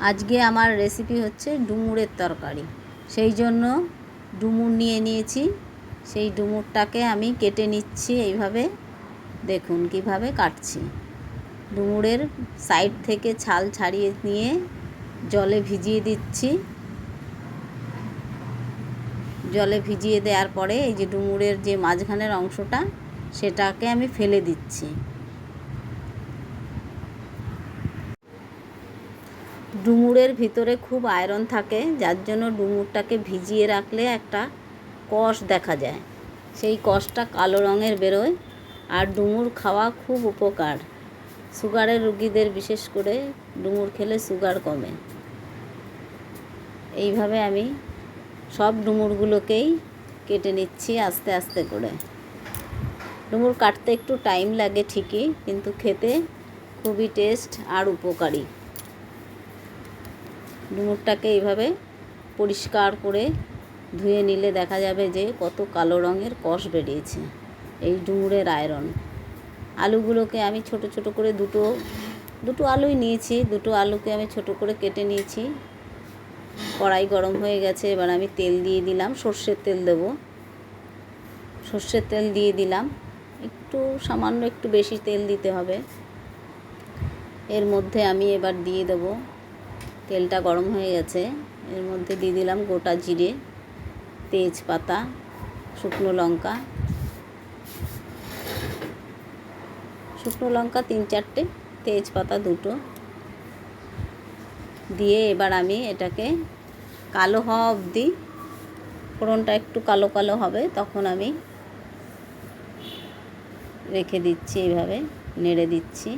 আজকে আমার রেসিপি হচ্ছে ডুমুরের তরকারি। সেই জন্য ডুমুর নিয়ে নিয়েছি। সেই ডুমুরটাকে আমি কেটে নিচ্ছি এইভাবে। দেখুন কীভাবে কাটছি। ডুমুরের সাইড থেকে ছাল ছাড়িয়ে নিয়ে জলে ভিজিয়ে দিচ্ছি। জলে ভিজিয়ে দেওয়ার পরে এই যে ডুমুরের যে মাঝখানের অংশটা, সেটাকে আমি ফেলে দিচ্ছি। ডুমুরের ভিতরে খুব আয়রন থাকে, যার জন্য ডুমুরটাকে ভিজিয়ে রাখলে একটা কষ দেখা যায়। সেই কষটা কালো রঙের বেরোয় আর ডুমুর খাওয়া খুব উপকার। সুগারের রুগীদের বিশেষ করে ডুমুর খেলে সুগার কমে। এইভাবে আমি সব ডুমুরগুলোকেই কেটে নিচ্ছি আস্তে আস্তে করে। ডুমুর কাটতে একটু টাইম লাগে ঠিকই, কিন্তু খেতে খুবই টেস্ট আর উপকারী। ডুমুরটাকে এইভাবে পরিষ্কার করে ধুয়ে নিলে দেখা যাবে যে কত কালো রঙের কষ বেরিয়েছে এই ডুমুরের আয়রন। আলুগুলোকে আমি ছোট ছোট করে দুটো দুটো আলুই নিয়েছি, দুটো আলুকে আমি ছোট করে কেটে নিয়েছি। কড়াই গরম হয়ে গেছে, এবার আমি তেল দিয়ে দিলাম, সর্ষের তেল দেব। সর্ষের তেল দিয়ে দিলাম, একটু সামান্য একটু বেশি তেল দিতে হবে। এর মধ্যে আমি এবার দিয়ে দেব তেলটা গরম হয়ে গেছে। এর মধ্যে দিয়ে দিলাম গোটা জিরে, তেজপাতা, শুকনো লঙ্কা। শুকনো লঙ্কা তিন চারটে, তেজপাতা দুটো। দিয়ে এবার আমি এটাকে কালো হওয়া অবধি, ফোড়নটা একটু কালো কালো হবে, তখন আমি রেখে দিচ্ছি, এইভাবে নেড়ে দিচ্ছি।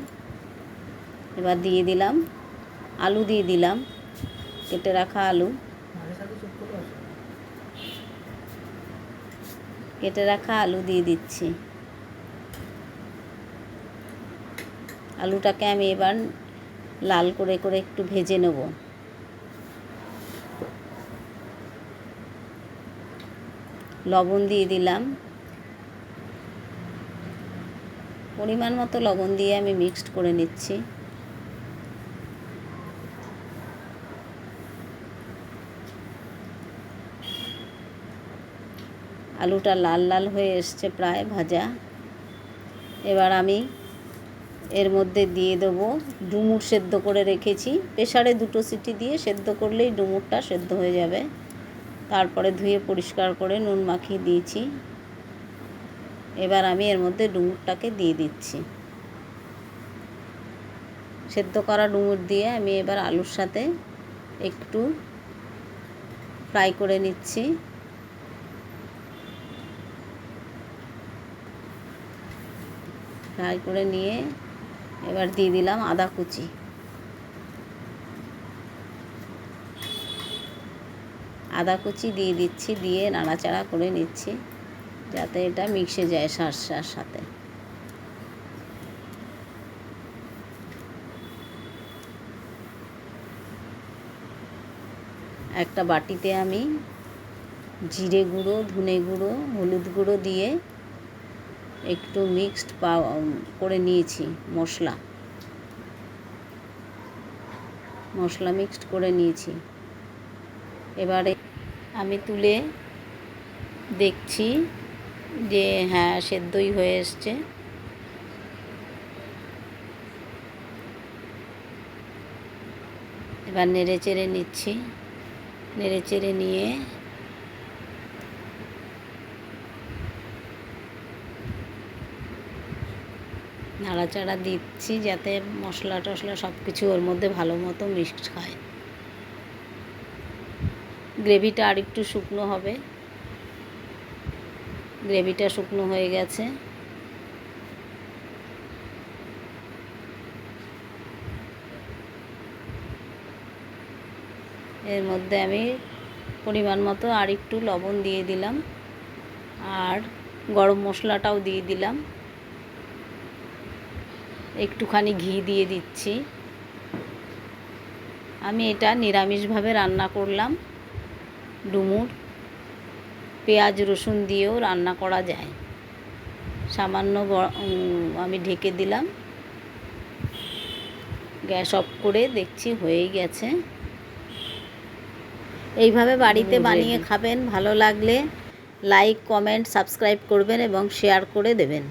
এবার দিয়ে দিলাম আলু দিয়ে দিলাম। কেটে রাখা আলু। কেটে রাখা আলু দিয়ে দিচ্ছি। আলুটাকে আমি এবার লাল করে করে একটু ভেজে নেব। লবণ দিয়ে দিলাম। পরিমাণ মতো লবণ দিয়ে আমি মিক্সড করে নিচ্ছি। আলুটা লাল লাল হয়ে এসছে প্রায় ভাজা। এবার আমি এর মধ্যে দিয়ে দেবো ডুমুর সেদ্ধ করে রেখেছি। প্রেশারে দুটো সিটি দিয়ে সেদ্ধ করলেই ডুমুরটা সেদ্ধ হয়ে যাবে। তারপরে ধুয়ে পরিষ্কার করে নুন মাখিয়ে দিয়েছি। এবার আমি এর মধ্যে ডুমুরটাকে দিয়ে দিচ্ছি। সেদ্ধ করা ডুমুর দিয়ে আমি এবার আলুর সাথে একটু ফ্রাই করে নিচ্ছি। ফ্রাই করে নিয়ে এবার দিয়ে দিলাম আদা কুচি। আদা কুচি দিয়ে দিচ্ছি, দিয়ে নাড়াচাড়া করে নিচ্ছি যাতে এটা মিক্সে যায় শাঁসার সাথে। একটা বাটিতে আমি জিরে গুঁড়ো, ধনে গুঁড়ো, হলুদ গুঁড়ো দিয়ে একটু মিক্সড করে নিয়েছি মশলা। মশলা মিক্সড করে নিয়েছি। এবারে আমি তুলে দেখছি যে হ্যাঁ সেদ্ধই হয়ে এসছে। এবার নেড়ে চেড়ে নিচ্ছি। নেড়ে চেড়ে নিয়ে নাড়াচাড়া দিচ্ছি যাতে মশলা টশলা সব কিছু ওর মধ্যে ভালো মতো মিক্সড হয়। গ্রেভিটা আর একটু শুকনো হবে। গ্রেভিটা শুকনো হয়ে গেছে। এর মধ্যে আমি পরিমাণ মতো আর একটু লবণ দিয়ে দিলাম। আর গরম মশলাটাও দিয়ে দিলাম। একটুখানি ঘি দিয়ে দিচ্ছি। আমি এটা নিরামিষভাবে রান্না করলাম। ডুমুর পেঁয়াজ রসুন দিয়েও রান্না করা যায়। সামান্য আমি ঢেকে দিলাম। গ্যাস অফ করে দেখছি হয়েই গেছে। এইভাবে বাড়িতে বানিয়ে খাবেন। ভালো লাগলে লাইক কমেন্ট সাবস্ক্রাইব করবেন এবং শেয়ার করে দেবেন।